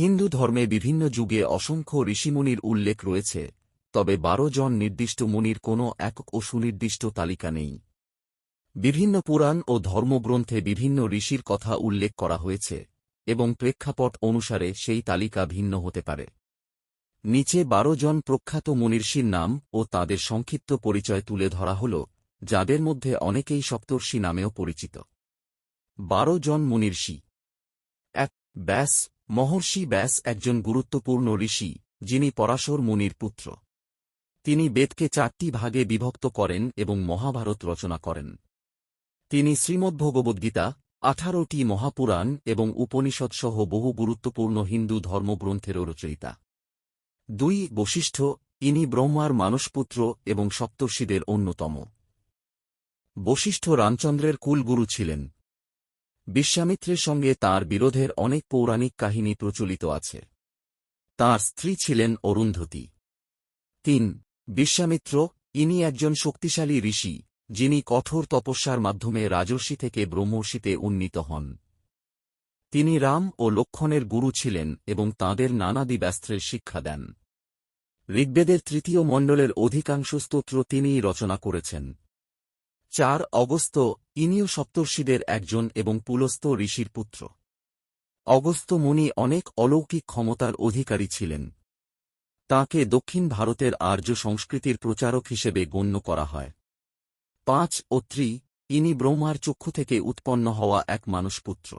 হিন্দু ধর্মে বিভিন্ন যুগে অসংখ্য ঋষিমুনির উল্লেখ রয়েছে, তবে বারো জন নির্দিষ্ট মুনির কোনো একক ও সুনির্দিষ্ট তালিকা নেই। বিভিন্ন পুরাণ ও ধর্মগ্রন্থে বিভিন্ন ঋষির কথা উল্লেখ করা হয়েছে, এবং প্রেক্ষাপট অনুসারে সেই তালিকা ভিন্ন হতে পারে। নিচে বারো জন প্রখ্যাত মুনির্ষির নাম ও তাদের সংক্ষিপ্ত পরিচয় তুলে ধরা হল, যাদের মধ্যে অনেকেই সপ্তর্ষি নামেও পরিচিত। বারো জন মুনির্ষি। এক, ব্যাস মহর্ষি ব্যাস একজন গুরুত্বপূর্ণ ঋষি, যিনি পরাশর মুনির পুত্র। তিনি বেদকে চারটি ভাগে বিভক্ত করেন এবং মহাভারত রচনা করেন। তিনি শ্রীমদ্ভগবদ্গীতা, আঠারোটি মহাপুরাণ এবং উপনিষদসহ বহু গুরুত্বপূর্ণ হিন্দু ধর্মগ্রন্থেরও রচয়িতা। দুই বশিষ্ঠ, ইনি ব্রহ্মার মানসপুত্র এবং সপ্তর্ষিদের অন্যতম। বশিষ্ঠ রামচন্দ্রের কুলগুরু ছিলেন। বিশ্বামিত্রের সঙ্গে তার বিরোধের অনেক পৌরাণিক কাহিনী প্রচলিত আছে। তার স্ত্রী ছিলেন অরুন্ধতী। তিন, বিশ্বামিত্র, ইনি একজন শক্তিশালী ঋষি, যিনি কঠোর তপস্যার মাধ্যমে রাজর্ষি থেকে ব্রহ্মর্ষিতে উন্নীত হন। তিনি রাম ও লক্ষণের গুরু ছিলেন এবং তাঁদের নানাদি ব্যস্ত্রের শিক্ষা দেন। ঋগ্বেদের তৃতীয় মণ্ডলের অধিকাংশ স্তোত্র তিনিই রচনা করেছেন। চার অগস্ত ইনিও সপ্তর্ষিদের একজন এবং পুলস্ত ঋষির পুত্র। অগস্ত মুনি অনেক অলৌকিক ক্ষমতার অধিকারী ছিলেন। তাঁকে দক্ষিণ ভারতের আর্য সংস্কৃতির প্রচারক হিসেবে গণ্য করা হয়। পাঁচ ও ত্রি ইনি ব্রহ্মার চক্ষু থেকে উৎপন্ন হওয়া এক মানুষপুত্র।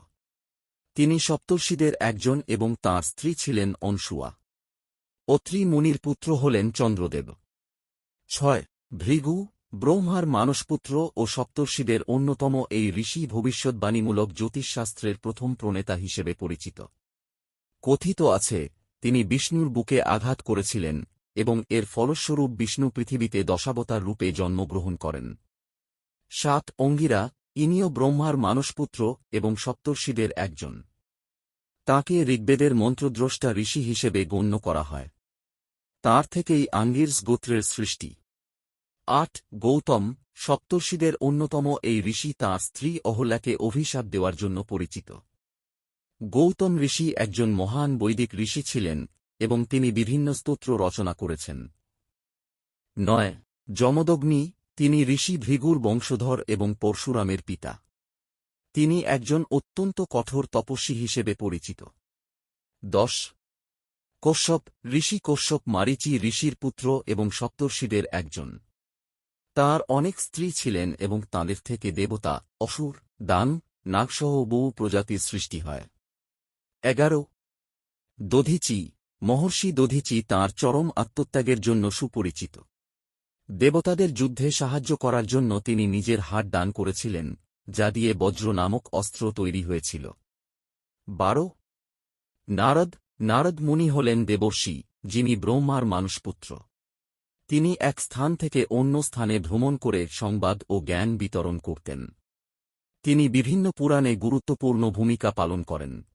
তিনি সপ্তর্ষিদের একজন এবং তাঁর স্ত্রী ছিলেন অনসুয়া। অত্রি মুনির পুত্র হলেন চন্দ্রদেব। ছয় ভৃগু ব্রহ্মার মানসপুত্র ও সপ্তর্ষিদের অন্যতম এই ঋষি ভবিষ্যৎবাণীমূলক জ্যোতিষশাস্ত্রের প্রথম প্রণেতা হিসেবে পরিচিত। কথিত আছে, তিনি বিষ্ণুর বুকে আঘাত করেছিলেন এবং এর ফলস্বরূপ বিষ্ণু পৃথিবীতে দশাবতার রূপে জন্মগ্রহণ করেন। সাত অঙ্গিরা, ইনিও ব্রহ্মার মানসপুত্র এবং সপ্তর্ষিদের একজন। তাঁকে ঋগ্বেদের মন্ত্রদ্রষ্টা ঋষি হিসেবে গণ্য করা হয়। তার থেকেই আঙ্গির্স গোত্রের সৃষ্টি। আট, গৌতম, সপ্তর্ষিদের অন্যতম এই ঋষি তাঁর স্ত্রী অহল্যাকে অভিশাপ দেওয়ার জন্য পরিচিত। গৌতম ঋষি একজন মহান বৈদিক ঋষি ছিলেন এবং তিনি বিভিন্ন স্তোত্র রচনা করেছেন। নয়, যমদগ্নি, তিনি ঋষি ভৃগুর বংশধর এবং পরশুরামের পিতা। তিনি একজন অত্যন্ত কঠোর তপস্বী হিসেবে পরিচিত। দশ, কশ্যপ, ঋষি কশ্যপ মারিচি ঋষির পুত্র এবং সপ্তর্ষিদের একজন। তার অনেক স্ত্রী ছিলেন এবং তাঁদের থেকে দেবতা, অসুর, দান, নাগসহ বহু প্রজাতির সৃষ্টি হয়। এগারো। দধিচি। মহর্ষি দধিচি তাঁর চরম আত্মত্যাগের জন্য সুপরিচিত। দেবতাদের যুদ্ধে সাহায্য করার জন্য তিনি নিজের হাত দান করেছিলেন, যা দিয়ে বজ্র নামক অস্ত্র তৈরি হয়েছিল। বারো। নারদ। নারদ মুনি হলেন দেবর্ষি, যিনি ব্রহ্মার মানুষপুত্র তিনি এক স্থান থেকে অন্য স্থানে ভ্রমণ করে সংবাদ ও জ্ঞান বিতরণ করতেন। তিনি বিভিন্ন পুরাণে গুরুত্বপূর্ণ ভূমিকা পালন করেন।